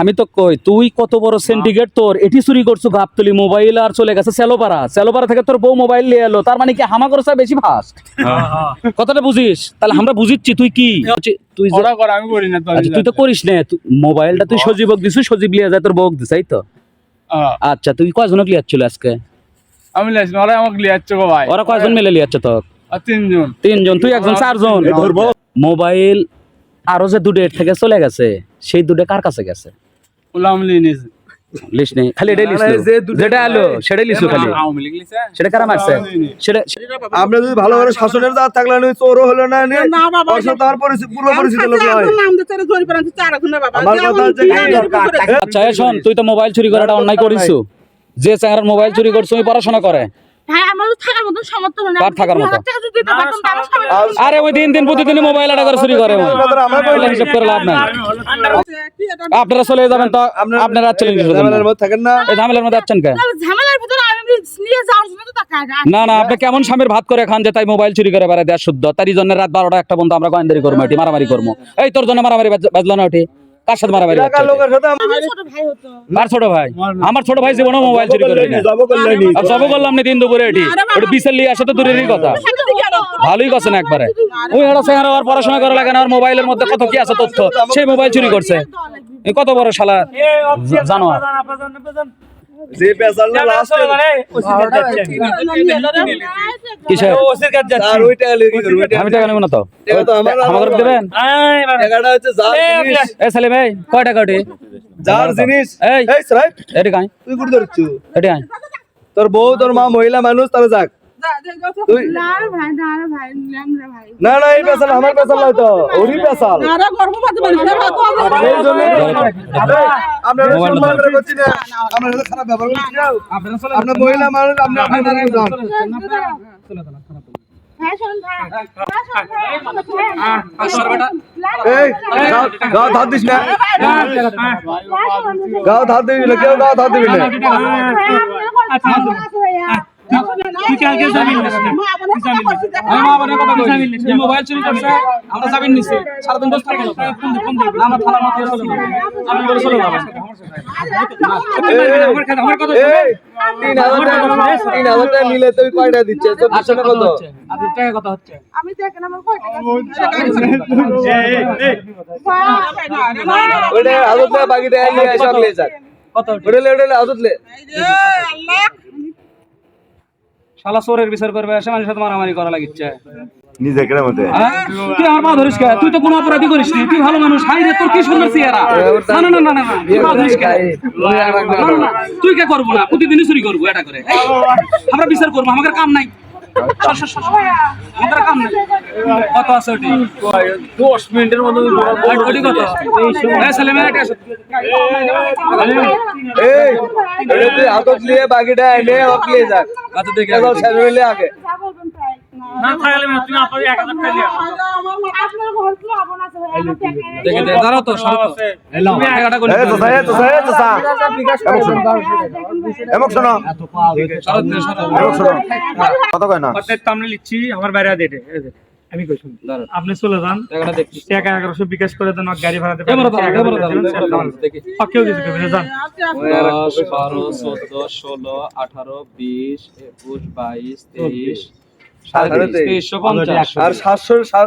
আমি তো কই তুই কত বড় সিন্ডিকেট তোর? এটি চুরি করছ গাবতলি মোবাইল আর চলে গেছে সেলোপাড়া সেলোপাড়া থেকে তোর বউ মোবাইল নিয়ে এলো। তার মানে কি হামা করছে বেশি ফাস্ট কথাটা বুঝিস? তাহলে আমরা বুঝিচ্ছি তুই কি? তুই আমি করি না আচ্ছা তুই তো করিস না। মোবাইলটা তুই সজীবক দিছু সজীব লিয়ে যায় তোর বউক দিস এই তো। হ্যাঁ, আচ্ছা তুই লিয়াচ্ছ আজকে? আমি লাইছি ওরা আমাকে লিয়াচ্ছে ভাই। ওরা কয়জন মিলে লিয়াচ্ছে তো তিনজন। তিনজন তুই একজন চারজন। মোবাইল আরও যে দুটো এর থেকে চলে গেছে সেই দুটো কার কাছে গেছে? লিস নেই খালি লিস যেটা আলো লিসু খালি। সেটা কারা মারছে? সেটা আমরা যদি ভালো শাসনের দাঁত থাকলে চোরও হলো না পূর্ব পরিচিত লোক হয় আচ্ছা শোন তুই তো মোবাইল চুরি করাটা অন্যায় করিস। যে চ্যাংরার মোবাইল চুরি করছ পড়াশোনা করে। হয় আর- ওই দিন দিন প্রতিদিন মোবাইল আটা করে চুরি করে ওই। আমরা এগুলো হিসাব করে লাভ নাই। আপনারা চলে যাবেন তো আপনারা চলে থাকেন না। ঝামেলার মধ্যে যাচ্ছেন কে? তাহলে ঝামেলার ভিতরে আমি নিয়ে যাওয়ার জন্য তো টাকা না না আপনি কেমন স্বামীর ভাত করে খান যে তাই মোবাইল চুরি করে বেড়ায় দেয় শুদ্ধ? তারই জন্য রাত বারোটা একটা বন্ধু আমরা গোয়েন্দারি করব এটি মারামারি করব। এই তোর জন্য মারামারি বাজ- বাজলো না ওটি কার সাথে মারামারি এলাকার লোকের সাথে আমার ছোট ভাই হতো। কার ছোট ভাই? আমার ছোট ভাই জীবনে মোবাইল চুরি করে জব আর সব করলাম না দিন দুপুরে এটি। ওটা বিশাল লিয়ে আসে তো দূরেরই কথা। ভালোই কথা না একবারে ওই একটা চেহারা আর পড়াশোনা করা লাগে না আর মোবাইলের মধ্যে কত কি আছে তথ্য? সেই মোবাইল চুরি করছে। এ কত বড় শালা? জানো যে পেছাল লাস্ট কিসের ওসির ওইটা যাচ্ছে আর ওইটা আমি টাকা নেব না তো এটা তো আমার আমাকে দেবেন টাকাটা হচ্ছে যার জিনিস এ ছেলে ভাই কয় টাকা ওটি যার জিনিস এই এই রাইট এটা কাই তুই গুড় ধরছু এটা তোর বউ তোর মা মহিলা মানুষ তাহলে যাক না রে ভাই না রে ভাই না রে ভাই না না এই পেছাল আমার পেছাল নয় তো ওরই পেছাল না রে গর্ভপাত বলিস না বাবা এই জন্য আমরা সম্মান করে করছি না আমরা সাথে খারাপ ব্যবহার করছি না আপনার মহিলা মানুষ আপনি আপনার মানুষ যান হ্যাঁ শোন ভাই হ্যাঁ শোন ভাই এই গাও- গাও ধার তুই কালকে জামিন নিস। আমি মা বোনের কথা কই? এই মোবাইল চুরি করছে আমরা জামিন নিছি। সারাদিন বসে থাকব। না। ফোন দে ফোন দে। আমরা থানার মধ্যে চলে যাব আমি বলে চলে যাব আমার কথা এই তিন হাজার টাকা তিন হাজার টাকা নিলে তুই কয়টা দিচ্ছে? চব্বিশ টাকা কত আপনার টাকা কথা হচ্ছে? আমি দেখেন আমার কয় টাকা ওইটা হাজত লে বাকি টাকা নিয়ে যাক কত লে লে হাজত লে। শালা চোরের বিচার করবে মানুষের সাথে মারামারি করা লাগিচ্ছে নিজে কেন মতে হ্যাঁ? তুই আমার মা ধরিস কে? তুই তো কোনো অপরাধী করিস নি তুই ভালো মানুষ হাই রে তোর কি সুন্দর চেহারা না না না না না না, তুই ধরিস কে? না, না, না, তুই কে করব না প্রতিদিনই চুরি করব এটা করে আমরা বিচার করব আমাদের কাম নাই কত আছে ওটি দশ মিনিটের ওই- ওটি কত এই ছেলে মেয়ে এটা আছে। এই হাতত লিয়ে বাকিটা এনে আপনি যাক আচ্ছা দেখে আগে না থাকলে তুমি এক হাজার টাকা আমার বাইরে দেটে আমি কই শুনি দাঁড়াও, আপনি চলে যান টাকা এগারোশো বিকাশ করে দেন গাড়ি এবারে দাঁড়াও, কেউ কিছু যান দশ বারো চোদ্দ ষোলো আঠারো বিশ একুশ বাইশ তেইশ আর সাতশো সাত